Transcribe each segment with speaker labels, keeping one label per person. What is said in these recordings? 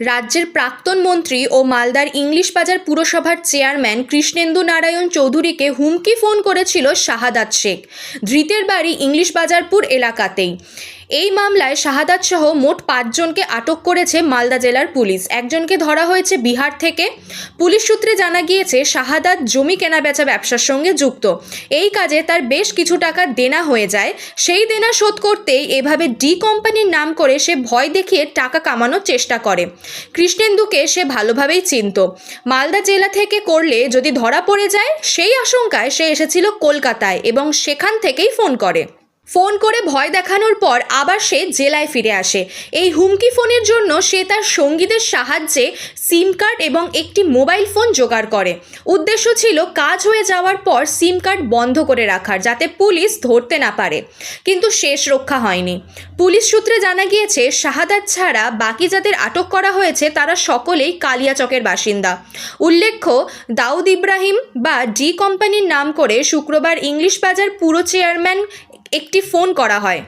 Speaker 1: রাজ্যের প্রাক্তন মন্ত্রী ও মালদার ইংলিশ বাজার পুরসভার চেয়ারম্যান কৃষ্ণেন্দু নারায়ণ চৌধুরীকে হুমকি ফোন করেছিল শাহাদাত শেখ। ধৃতের বাড়ি ইংলিশ বাজারপুর এলাকাতেই। এই মামলায় শাহাদাত সহ মোট পাঁচজনকে আটক করেছে মালদা জেলার পুলিশ। একজনকে ধরা হয়েছে বিহার থেকে। পুলিশ সূত্রে জানা গিয়েছে, শাহাদাত জমি কেনাবেচা ব্যবসার সঙ্গে যুক্ত। এই কাজে তার বেশ কিছু টাকা দেনা হয়ে যায়। সেই দেনা শোধ করতেই এভাবে ডি কোম্পানির নাম করে সে ভয় দেখিয়ে টাকা কামানোর চেষ্টা করে। কৃষ্ণেন্দুকে সে ভালোভাবেই চিনত। মালদা জেলা থেকে করলে যদি ধরা পড়ে যায়, সেই আশঙ্কায় সে এসেছিল কলকাতায় এবং সেখান থেকেই ফোন করে। ফোন করে ভয় দেখানোর পর আবার সে জেলায় ফিরে আসে। এই হুমকি ফোনের জন্য সে তার সঙ্গীদের সাহায্যে সিম কার্ড এবং একটি মোবাইল ফোন জোগাড় করে। উদ্দেশ্য ছিল কাজ হয়ে যাওয়ার পর সিম কার্ড বন্ধ করে রাখার, যাতে পুলিশ ধরতে না পারে। কিন্তু শেষ রক্ষা হয়নি। পুলিশ সূত্রে জানা গিয়েছে, শাহাদাত ছাড়া বাকি যাদের আটক করা হয়েছে, তারা সকলেই কালিয়াচকের বাসিন্দা। উল্লেখ্য, দাউদ ইব্রাহিম বা ডি কোম্পানির নাম করে শুক্রবার ইংলিশ বাজার পুরো চেয়ারম্যান একটি ফোন করা হয়।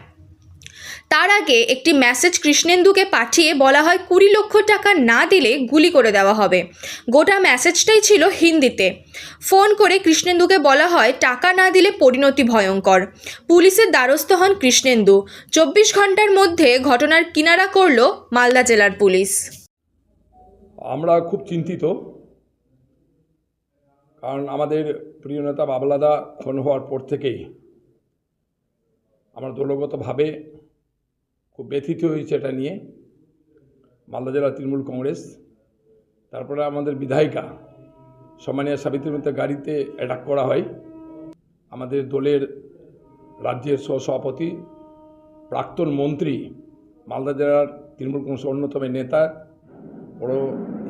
Speaker 1: তার আগে একটি মেসেজ কৃষ্ণেন্দুকে পাঠিয়ে বলা হয়, কুড়ি লক্ষ টাকা না দিলে গুলি করে দেওয়া হবে। গোটা মেসেজটাই ছিল হিন্দিতে। ফোন করে কৃষ্ণেন্দুকে বলা হয়, টাকা না দিলে পরিণতি ভয়ঙ্কর। পুলিশের দ্বারস্থ হন কৃষ্ণেন্দু। চব্বিশ ঘণ্টার মধ্যে ঘটনার কিনারা করল মালদা জেলার পুলিশ।
Speaker 2: আমরা খুব চিন্তিত। কারণ আমাদের প্রিয় নেতা বাবলাদা খুন হওয়ার পর থেকেই আমরা দলগতভাবে খুব ব্যথিত হয়েছে এটা নিয়ে। মালদা জেলা তৃণমূল কংগ্রেস। তারপরে আমাদের বিধায়িকা সম্মানীয় সাবিত্রী মিত্রের গাড়িতে অ্যাটাক করা হয়। আমাদের দলের রাজ্যের সহসভাপতি, প্রাক্তন মন্ত্রী, মালদা জেলার তৃণমূল কংগ্রেসের অন্যতম নেতা, বড়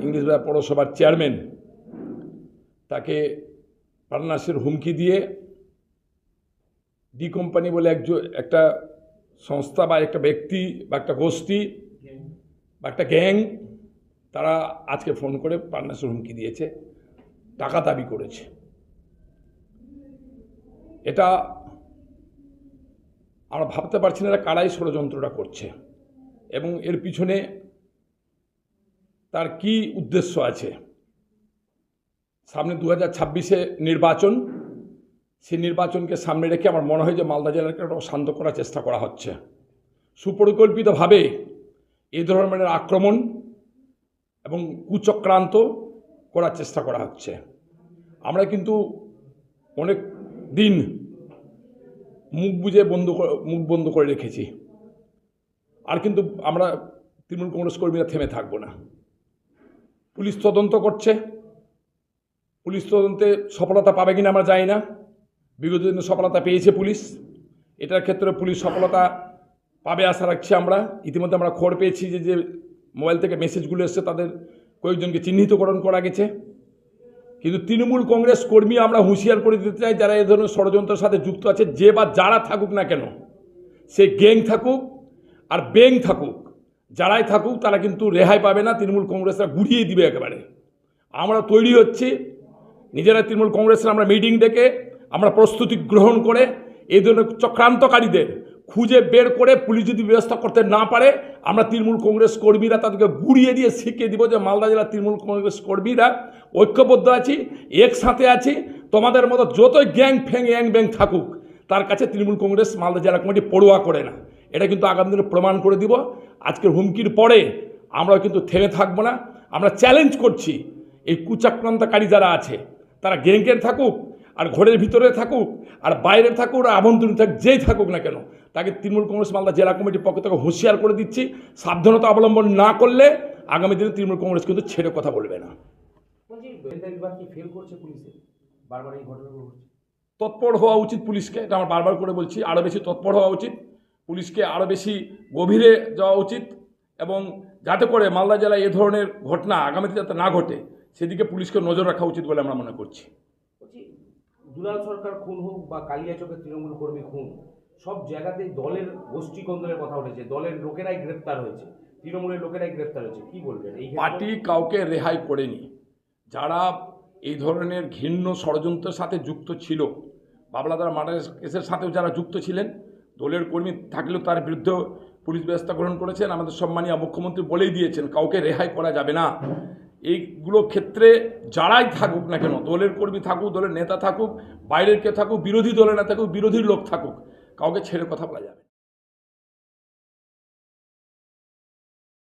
Speaker 2: ইংলিশ পৌরসভার চেয়ারম্যান তাকে প্রাণনাশের হুমকি দিয়ে ডি কোম্পানি বলে একজন একটা সংস্থা বা একটা ব্যক্তি বা একটা গোষ্ঠী বা একটা গ্যাং, তারা আজকে ফোন করে প্রাণনাশের হুমকি দিয়েছে, টাকা দাবি করেছে। এটা আমরা ভাবতে পারছি না এরা কারাই ষড়যন্ত্রটা করছে এবং এর পিছনে তার কি উদ্দেশ্য আছে। সামনে দু হাজার নির্বাচন সেই নির্বাচনকে সামনে রেখে আমার মনে হয় যে মালদা জেলাকে শান্ত করার চেষ্টা করা হচ্ছে। সুপরিকল্পিতভাবে এই ধরনের আক্রমণ এবং কুচক্রান্ত করার চেষ্টা করা হচ্ছে। আমরা কিন্তু অনেক দিন মুখ বুঝে বন্ধ মুখ বন্ধ করে রেখেছি। আর কিন্তু আমরা তৃণমূল কংগ্রেস কর্মীরা থেমে থাকব না। পুলিশ তদন্ত করছে। পুলিশ তদন্তে সফলতা পাবে কিনা আমরা জানি না। বিগত দিনে সফলতা পেয়েছে পুলিশ। এটার ক্ষেত্রে পুলিশ সফলতা পাবে আশা রাখছি আমরা। ইতিমধ্যে আমরা খবর পেয়েছি যে যে মোবাইল থেকে মেসেজগুলো এসছে, তাদের কয়েকজনকে চিহ্নিতকরণ করা গেছে। কিন্তু তৃণমূল কংগ্রেস কর্মী আমরা হুঁশিয়ার করে দিতে চাই, যারা এ ধরনের ষড়যন্ত্রের সাথে যুক্ত আছে, যে বা যারা থাকুক না কেন, সে গ্যাং থাকুক আর ব্যাং থাকুক, যারাই থাকুক তারা কিন্তু রেহাই পাবে না, তৃণমূল কংগ্রেসরা গুড়িয়ে দিবে একেবারে। আমরা তৈরি হচ্ছি, নিজেরা তৃণমূল কংগ্রেসের আমরা মিটিং ডেকে আমরা প্রস্তুতি গ্রহণ করে এই ধরনের চক্রান্তকারীদের খুঁজে বের করে পুলিশ যদি ব্যবস্থা করতে না পারে, আমরা তৃণমূল কংগ্রেস কর্মীরা তাদেরকে গুড়িয়ে দিয়ে শিখিয়ে দিব যে মালদা জেলার তৃণমূল কংগ্রেস কর্মীরা ঐক্যবদ্ধ আছি, একসাথে আছি, তোমাদের মতো যতই গ্যাং ফ্যাং গ্যাং ব্যাং থাকুক, তার কাছে তৃণমূল কংগ্রেস মালদা জেলা কমিটি পড়ুয়া করে না। এটা কিন্তু আগামী দিনে প্রমাণ করে দিব। আজকের হুমকির পরে আমরা কিন্তু থেমে থাকব না। আমরা চ্যালেঞ্জ করছি, এই কুচাক্রান্তকারী যারা আছে, তারা গ্যাংকের থাকুক আর ঘরের ভিতরে থাকুক আর বাইরে থাকুক আর আভ্যন্তরীণ থাকুক যেই থাকুক না কেন তাকে তৃণমূল কংগ্রেস মালদা জেলা কমিটির পক্ষ থেকে হুঁশিয়ার করে দিচ্ছি সাবধানতা অবলম্বন না করলে আগামী দিনে তৃণমূল কংগ্রেস কিন্তু ছেড়ে কথা বলবে না। তৎপর হওয়া উচিত পুলিশকে এটা আমার বারবার করে বলছি আরও বেশি তৎপর হওয়া উচিত। পুলিশকে আরও বেশি গভীরে যাওয়া উচিত এবং যাতে করে মালদা জেলায় এ ধরনের ঘটনা আগামীতে যাতে না ঘটে সেদিকে পুলিশকে নজর রাখা উচিত বলে আমরা মনে করছি।
Speaker 3: দুলাল সরকার খুন হোক বা কালিয়াচকের তৃণমূল কর্মী খুন, সব জায়গাতে দলের গোষ্ঠী কন্দলের কথা উঠেছে। দলের লোকেরাই গ্রেপ্তার হয়েছে। তৃণমূলের লোকেরাই গ্রেপ্তার হয়েছে। কি বলবেন? এই
Speaker 2: পার্টি কাউকে রেহাই করেনি। যারা এই ধরনের ঘৃণ্য ষড়যন্ত্রের সাথে যুক্ত ছিল, বাবলাদার মার্ডার কেসের সাথেও যারা যুক্ত ছিলেন, দলের কর্মী থাকলেও তার বিরুদ্ধে পুলিশ ব্যবস্থা গ্রহণ করেছেন। আমাদের সম্মানীয় মুখ্যমন্ত্রী বলেই দিয়েছেন, কাউকে রেহাই করা যাবে না। এইগুলো ক্ষেত্রে যারাই থাকুক না কেন, দলের কর্মী থাকুক, দলের নেতা থাকুক, বাইরের কেউ থাকুক, বিরোধী দলের না থাকুক বিরোধীর লোক থাকুক, কাউকে ছেড়ে কথা বলা যাবে।